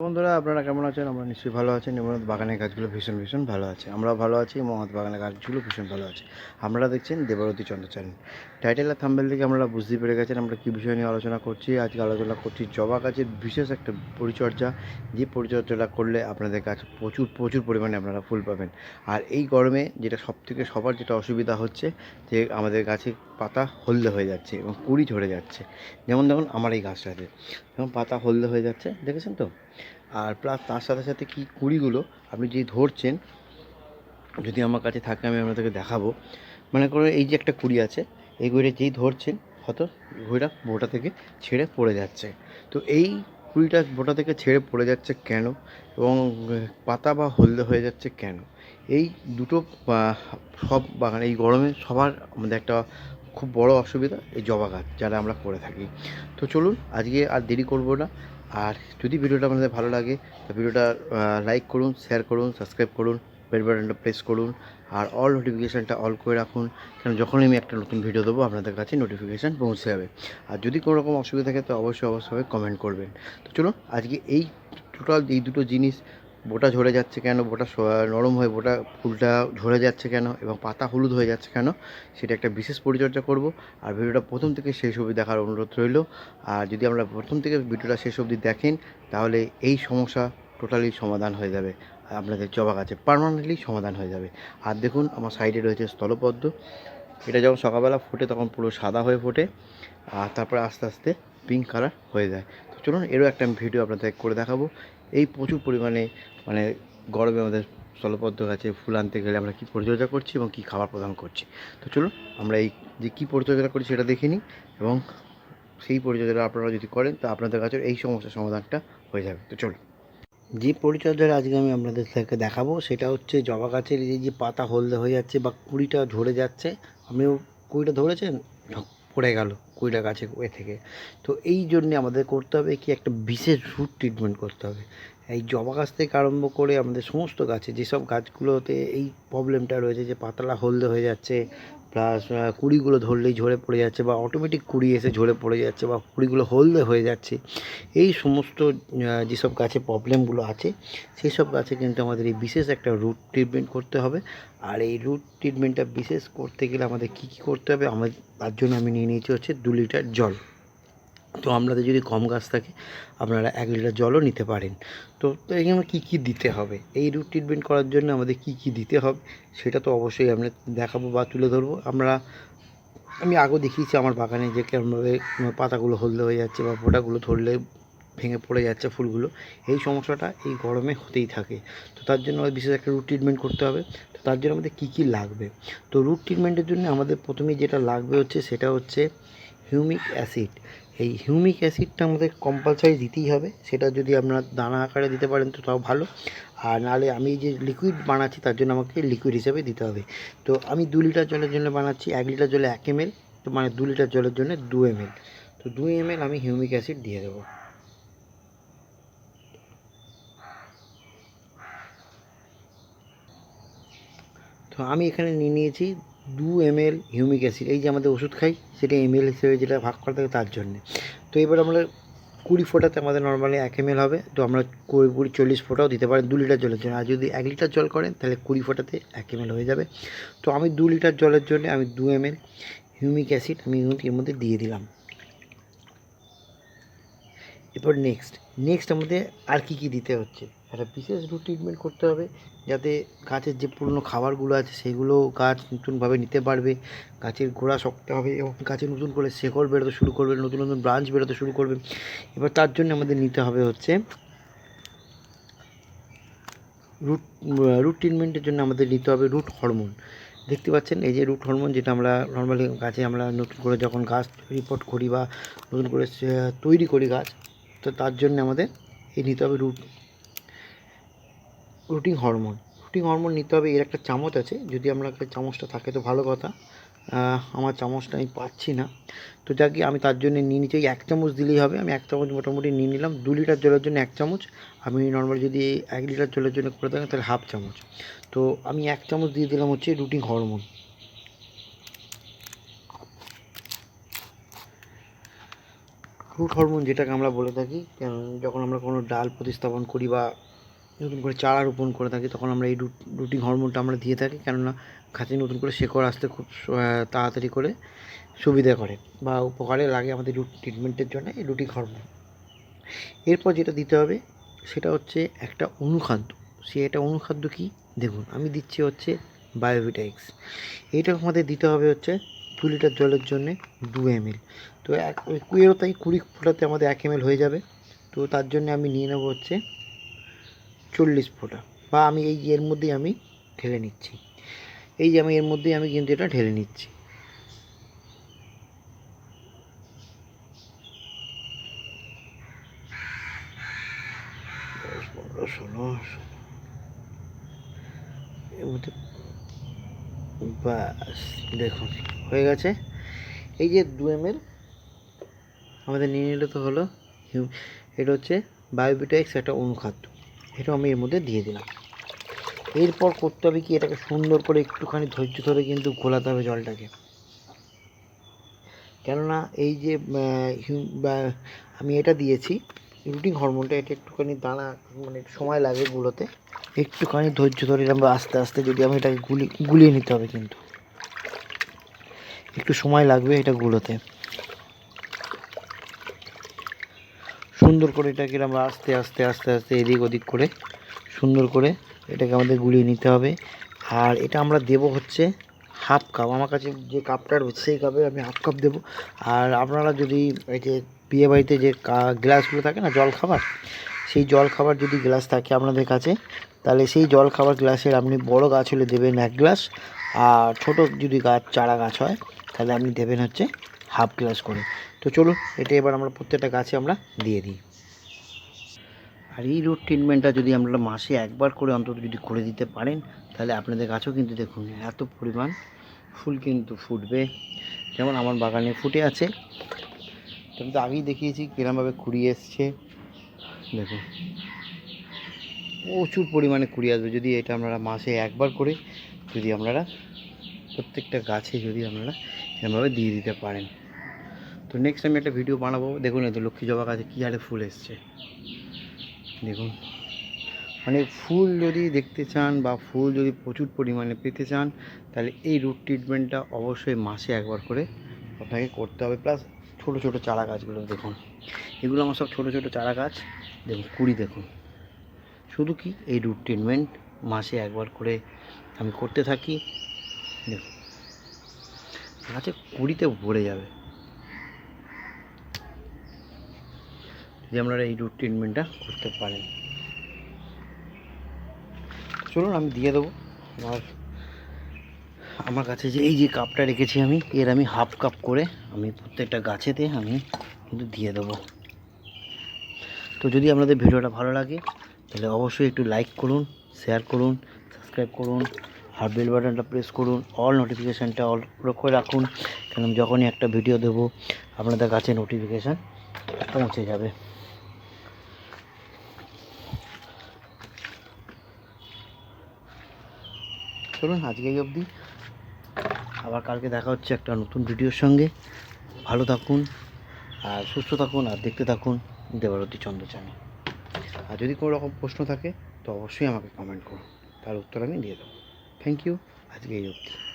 বন্ধুরা, আপনারা কেমন আছেন? আমরা নিশ্চয়ই ভালো আছেন এবং বাগানের গাছগুলো ভীষণ ভীষণ ভালো আছে। আমরা ভালো আছি আমাদের বাগানের গাছগুলো ভীষণ ভালো আছে। আপনারা দেখছেন দেবরতী চন্দ্র চ্যানেল। টাইটেল আর থাম্বেল থেকে আমরা বুঝতে পেরে গেছেন আমরা কী বিষয় নিয়ে আলোচনা করছি। আজকে আলোচনা করছি জবা গাছের বিশেষ একটা পরিচর্যা। যে পরিচর্যাটা করলে আপনাদের গাছ প্রচুর প্রচুর পরিমাণে আপনারা ফুল পাবেন। আর এই গরমে যেটা সবথেকে, সবার যেটা অসুবিধা হচ্ছে, যে আমাদের গাছে পাতা হলদে হয়ে যাচ্ছে এবং কুড়ি ঝরে যাচ্ছে। যেমন দেখুন আমার এই গাছটাতে। যেমন পাতা হলদে হয়ে যাচ্ছে, দেখেছেন তো? আর প্লাস তার সাথে সাথে কি কুড়িগুলো আপনি যেই ধরছেন, যদি আমার কাছে থাকে আমি আপনাদেরকে দেখাবো। মনে করো এই যে একটা কুড়ি আছে, এই কুড়িটা যেই ধরছেন, হয়তো কুড়িটা বোটা থেকে ছেড়ে পড়ে যাচ্ছে। তো এই কুড়িটা বোটা থেকে ছেড়ে পড়ে যাচ্ছে কেন? এবং পাতা বা হলদে হয়ে যাচ্ছে কেন? এই দুটো সব বাগানে, এই গরমে সবার আমাদের একটা খুব বড় অসুবিধা এই জবা গাছ, যারা আমরা করে থাকি। তো চলুন, আজকে আর দেরি করব না। আর যদি ভিডিওটা আপনাদের ভালো লাগে, তো ভিডিওটা লাইক করুন শেয়ার করুন সাবস্ক্রাইব করুন বেল বাটনটা প্রেস করুন, আর অল নোটিফিকেশানটা অল করে রাখুন কারণ যখনই আমি একটা নতুন ভিডিও দেবো, আপনাদের কাছে নোটিফিকেশান পৌঁছে যাবে। আর যদি কোনো রকম অসুবিধা থাকে, তো অবশ্যই অবশ্যই কমেন্ট করবেন। তো চলুন, আজকে এই টোটাল এই দুটো জিনিস বোটা ঝরে যাচ্ছে কেন? বোটা নরম হয়ে বোটা ফুলটা ঝরে যাচ্ছে কেন? এবং পাতা হলুদ হয়ে যাচ্ছে কেন? সেটা একটা বিশেষ পরিচর্যা করব। আর ভিডিওটা প্রথম থেকে শেষ অবধি দেখার অনুরোধ রইল। আর যদি আমরা প্রথম থেকে ভিডিওটা শেষ অবধি দেখেন, তাহলে এই সমস্যা টোটালি সমাধান হয়ে যাবে। আপনাদের জবা গাছে পারমানেন্টলি সমাধান হয়ে যাবে। আর দেখুন, আমার সাইডে রয়েছে স্থলপদ্ম। এটা যখন সকালবেলা ফোটে, তখন পুরো সাদা হয়ে ফোটে। আর তারপরে আস্তে আস্তে পিঙ্ক কালার হয়ে যায়। তো চলুন, এরও একটা আমি ভিডিও আপনাদের করে দেখাবো। এই প্রচুর পরিমাণে মানে গরমে আমাদের স্থলপদ্ম গাছে ফুল আনতে গেলে আমরা কী পরিচর্যা করছি এবং কী খাবার প্রদান করছি। তো চলুন, আমরা এই যে কী পরিচর্যা করছি সেটা দেখে নিই এবং সেই পরিচর্যাটা আপনারা যদি করেন, তো আপনাদের কাছে এই সমস্যার সমাধানটা হয়ে যাবে। তো চলুন। যে পরিচর্যাটা আজকে আমি আপনাদের থেকে দেখাবো, সেটা হচ্ছে জবা গাছের এই যে পাতা হলদে হয়ে যাচ্ছে বা কুড়িটা ঝরে যাচ্ছে। আপনিও কুড়িটা ধরেছেন? পড়ে গেল কুড়িটা গাছে এ থেকে। তো এই জন্যে আমাদের করতে হবে কি একটা বিশেষ রুট ট্রিটমেন্ট করতে হবে। এই জবা গাছ থেকে আরম্ভ করে আমাদের সমস্ত গাছে যেসব গাছগুলোতে এই প্রবলেমটা রয়েছে যে পাতলা হলদে হয়ে যাচ্ছে প্লাস কুড়িগুলো ধরলেই ঝরে পড়ে যাচ্ছে বা অটোমেটিক কুড়ি এসে ঝরে পড়ে যাচ্ছে বা, কুড়িগুলো হলদে হয়ে যাচ্ছে। এই সমস্ত যেসব গাছে প্রবলেমগুলো আছে সেই সব গাছে কিন্তু আমাদের এই বিশেষ একটা রুট ট্রিটমেন্ট করতে হবে। আর এই রুট ট্রিটমেন্টটা বিশেষ করতে গেলে আমাদের কি কি করতে হবে? আমার তার জন্য আমি নিয়ে নিয়েছি হচ্ছে দু লিটার জল। তো আপনাদের যদি কম গাছ থাকে, আপনারা এক লিটার জলও নিতে পারেন। তো এখানে কী কী দিতে হবে? এই রুট ট্রিটমেন্ট করার জন্য আমাদের কী কী দিতে হবে? সেটা তো অবশ্যই আমরা দেখাবো বা তুলে ধরবো। আমরা, আমি আগেও দেখিয়েছি আমার বাগানে যে কেমনভাবে পাতাগুলো হলদে হয়ে যাচ্ছে বা ফোঁটাগুলো ধরলে ভেঙে পড়ে যাচ্ছে ফুলগুলো। এই সমস্যাটা এই গরমে হতেই থাকে। তো তার জন্য আমাদের বিশেষ একটা রুট ট্রিটমেন্ট করতে হবে। তো তার জন্য আমাদের কী কী লাগবে? তো রুট ট্রিটমেন্টের জন্য আমাদের প্রথমেই যেটা লাগবে হচ্ছে, সেটা হচ্ছে হিউমিক অ্যাসিড এই হিউমিক অ্যাসিডটা আমাদের কম্পালসারি দিতেই হবে। সেটা যদি আপনার দানা আকারে দিতে পারেন তো তাও ভালো। আর নাহলে আমি যে লিকুইড বানাচ্ছি তার জন্য আমাকে লিকুইড হিসেবে দিতে হবে। তো আমি দু লিটার জলের জন্য বানাচ্ছি এক লিটার জলে এক এম তো মানে দু লিটার জলের জন্য দু এম তো দু এম আমি হিউমিক অ্যাসিড দিয়ে দেবো। তো আমি এখানে নিয়ে নিয়েছি দু এম এল হিউমিক অ্যাসিড, এই যে আমাদের ওষুধ খাই, সেটা এম এল হিসেবে যেটা ভাগ করা থাকে তার জন্যে। তো এবার আমরা কুড়ি ফোটাতে আমাদের নর্মালি এক এম এল হবে, তো আমরা কুড়ি কুড়ি, চল্লিশ ফোটাও দিতে পারেন দু লিটার জলের জন্য। আর যদি এক লিটার জল করেন, তাহলে কুড়ি ফোটাতে এক এম এল হয়ে যাবে। তো আমি দু লিটার জলের জন্য আমি দু এম এল হিউমিক অ্যাসিড আমি এর মধ্যে দিয়ে দিলাম। এরপর নেক্সট নেক্সট আমাদের আর কি কি দিতে হচ্ছে? একটা বিশেষ রুট ট্রিটমেন্ট করতে হবে যাতে গাছের যে পুরনো খাবারগুলো আছে সেগুলো গাছ নতুনভাবে নিতে পারবে, গাছের গোড়া শক্ত হবে এবং গাছে নতুন করে শেকড় বেরোতে শুরু করবে, নতুন নতুন ব্রাঞ্চ বেরোতে শুরু করবে। এবার তার জন্য আমাদের নিতে হবে হচ্ছে রুট রুট ট্রিটমেন্টের জন্য আমাদের নিতে হবে রুট হরমোন দেখতে পাচ্ছেন এই যে রুট হরমোন যেটা আমরা নর্মালি গাছে আমরা নতুন করে যখন গাছ রিপোর্ট করি বা নতুন করে তৈরি করি গাছ, তো তার জন্য আমাদের এই নিতে হবে root rooting hormone. Rooting hormone নিতে হবে, এর একটা চামচ আছে। যদি আমরা চামচটা থাকে তো ভালো কথা। আমার চামচটা আমি পাচ্ছি না। তো যাকে আমি তার জন্য নিয়ে নিচ্ছি। এক চামচ দিলেই হবে। আমি এক চামচ মোটামুটি নিয়ে নিলাম। দু লিটার জলের জন্য এক চামচ। আমি নর্মাল যদি এক লিটার জলের জন্য করে থাকেন তাহলে হাফ চামচ। তো আমি এক চামচ দিয়ে দিলাম হচ্ছে রুটিং হরমোন। রুট হরমোন যেটাকে আমরা বলে থাকি যখন আমরা কোনো ডাল প্রতিস্থাপন করি বা নতুন করে চারা রোপণ করে থাকি, তখন আমরা এই রুট হরমোনটা আমরা দিয়ে থাকি। কেননা গাছে নতুন করে শেকড় আসতে খুব তাড়াতাড়ি করে সুবিধা করে বা উপকারে লাগে আমাদের রুট ট্রিটমেন্টের জন্য এই রুটিং হরমোন। এরপর যেটা দিতে হবে, সেটা হচ্ছে একটা অনুখাদ্য। সে এটা অনুখাদ্য কি? দেখুন, আমি দিচ্ছি হচ্ছে বায়োভিটাক্স এইটা আমাদের দিতে হবে হচ্ছে দু লিটার জলের জন্যে দু এমএল তো এক কুড়িও তাই কুড়ি ফোঁটাতে আমাদের এক এমএল হয়ে যাবে। তো তার জন্য আমি নিয়ে নেব হচ্ছে চল্লিশ ফোঁটা। বা আমি এই এর মধ্যেই আমি ঢেলে নিচ্ছি। এই যে আমি এর মধ্যেই আমি কিন্তু এটা ঢেলে নিচ্ছি। ব্যাস, দেখুন, হয়ে গেছে। এই যে দু এম আমাদের নিয়ে নিলে তো হলো, এটা হচ্ছে বায়োবিটাক্স একটা অনুখাদ্য। এটা আমি এর মধ্যে দিয়ে দিলাম। এরপর করতে হবে কি, এটাকে সুন্দর করে একটুখানি ধৈর্য ধরে কিন্তু গোলাতে হবে জলটাকে। কেননা এই যে আমি এটা দিয়েছি রুটিন হরমোনটা, এটা একটুখানি দানা মানে সময় লাগে গুলোতে। একটুখানি ধৈর্য ধরে আস্তে আস্তে যদি আমি এটাকে গুলি, গুলিয়ে নিতে হবে কিন্তু। একটু সময় লাগবে এটা গুলোতে। সুন্দর করে এটাকে আমরা আস্তে আস্তে আস্তে আস্তে এদিক ওদিক করে সুন্দর করে এটাকে আমাদের গুলিয়ে নিতে হবে। আর এটা আমরা দেব হচ্ছে হাফ কাপ। আমার কাছে যে কাপটা রয়েছে সেই কাপে আমি হাফ কাপ দেবো। আর আপনারা যদি এই যে বিয়ে বাড়িতে যে গ্লাসগুলো থাকে না জল খাবার সেই জল খাবার যদি গ্লাস থাকে আপনাদের কাছে, তাহলে সেই জল খাবার গ্লাসের আপনি বড় গাছ হলে দেবেন এক গ্লাস। আর ছোট যদি গাছ, চারা গাছ হয়, তাহলে আপনি দেবেন হচ্ছে হাফ গ্লাস করে। তো চলুন, এটা এবার আমরা প্রত্যেকটা গাছে আমরা দিয়ে দিই। আর এই রোড ট্রিটমেন্টটা যদি আপনারা মাসে একবার করে অন্তত যদি করে দিতে পারেন, তাহলে আপনাদের গাছও কিন্তু দেখুন এত পরিমাণ ফুল কিন্তু ফুটবে। যেমন আমার বাগানে ফুটে আছে। আমি তো আগেই দেখিয়েছি কিরমভাবে কুড়ি এসছে। দেখুন, প্রচুর পরিমাণে কুড়ি আসবে। যদি এটা আপনারা মাসে একবার করে যদি আপনারা প্রত্যেকটা গাছে যদি আপনারা এরমভাবে দিয়ে দিতে পারেন। তো নেক্সট আমি একটা ভিডিও বানাবো। দেখুন এই তো লক্ষ্মী জবা গাছে কী হারে ফুল এসছে। দেখুন। মানে ফুল যদি দেখতে চান বা ফুল যদি প্রচুর পরিমাণে পেতে চান, তাহলে এই রুট ট্রিটমেন্টটা অবশ্যই মাসে একবার করে আপনাকে করতে হবে। প্লাস ছোটো ছোটো চারা গাছগুলো দেখুন। এগুলো আমার সব ছোটো ছোটো চারা গাছ। দেখুন, কুড়ি দেখুন। শুধু কি? এই রুট ট্রিটমেন্ট মাসে একবার করে আমি করতে থাকি। দেখুন। গাছে কুড়িতে ভরে যাবে। যদি আপনারা এই রুট ট্রিটমেন্টটা করতে পারেন। চলুন, আমি দিয়ে দেবো। আর আমার কাছে যে এই যে কাপটা রেখেছি আমি, এর আমি হাফ কাপ করে আমি প্রত্যেকটা গাছেতে আমি কিন্তু দিয়ে দেবো। তো যদি আপনাদের ভিডিওটা ভালো লাগে, তাহলে অবশ্যই একটু লাইক করুন শেয়ার করুন সাবস্ক্রাইব করুন, আর বেল বাটনটা প্রেস করুন অল নোটিফিকেশানটা অল করে রাখুন কারণ যখনই একটা ভিডিও দেবো, আপনাদের কাছে নোটিফিকেশান পৌঁছে যাবে। চলুন আজকে এই অবধি। আবার কালকে দেখা হচ্ছে একটা নতুন ভিডিওর সঙ্গে। ভালো থাকুন, আর সুস্থ থাকুন, আর দেখতে থাকুন দেবারতী চ্যানেল আর যদি কোনো রকম প্রশ্ন থাকে, তো অবশ্যই আমাকে কমেন্ট করুন। তার উত্তর আমি দিয়ে দেবো। থ্যাংক ইউ আজকে এই অবধি।